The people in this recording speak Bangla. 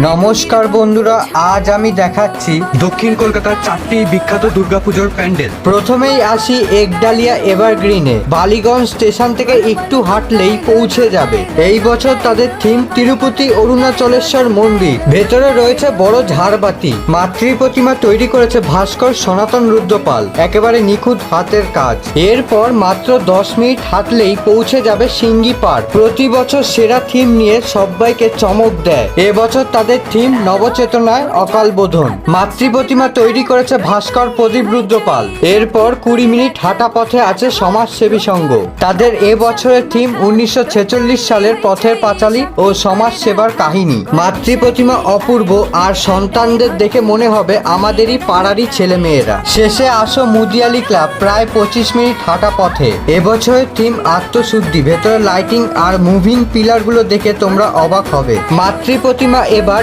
নমস্কার বন্ধুরা আজ আমি দেখাচ্ছি দক্ষিণ কলকাতার চারটি বিখ্যাত দুর্গাপুজোর প্যান্ডেল। প্রথমেই আসি একডালিয়া এভারগ্রিনে। বালিগঞ্জ স্টেশন থেকে একটু হাঁটলেই পৌঁছে যাবে। এই বছর তাদের থিম তিরুপতি অরুণাচলেশ্বর মন্দির। ভেতরে রয়েছে বড় ঝাড়বাতি। মাতৃ প্রতিমা তৈরি করেছে ভাস্কর সনাতন রুদ্রপাল। একেবারে নিখুঁত হাতের কাজ। এরপর মাত্র দশ মিনিট হাঁটলেই পৌঁছে যাবে সিঙ্গি পার্ক। প্রতি বছর সেরা থিম নিয়ে সবাইকে চমক দেয়। এবছর তাদের থিম নবচেতনায় অকাল বোধন। মাতৃ প্রতিমা তৈরি করেছে ভাস্কর প্রদীপ রুদ্রপাল। এরপর কুড়ি মিনিট হাঁটা পথে আছে সমাজসেবী সংঘ। তাদের এ বছরের থিম উনিশশো ছেচল্লিশ সালের পথের পাঁচালী ও সমাজ সেবার কাহিনী। মাতৃ প্রতিমা অপূর্ব আর সন্তানদের দেখে মনে হবে আমাদেরই পাড়ারই ছেলে মেয়েরা শেষে আসো মুদিয়ালি ক্লাব প্রায় পঁচিশ মিনিট হাঁটা পথে। এবছরের থিম আত্মশুদ্ধি। ভেতরে লাইটিং আর মুভিং পিলারগুলো দেখে তোমরা অবাক হবে। মাতৃ প্রতিমা এবার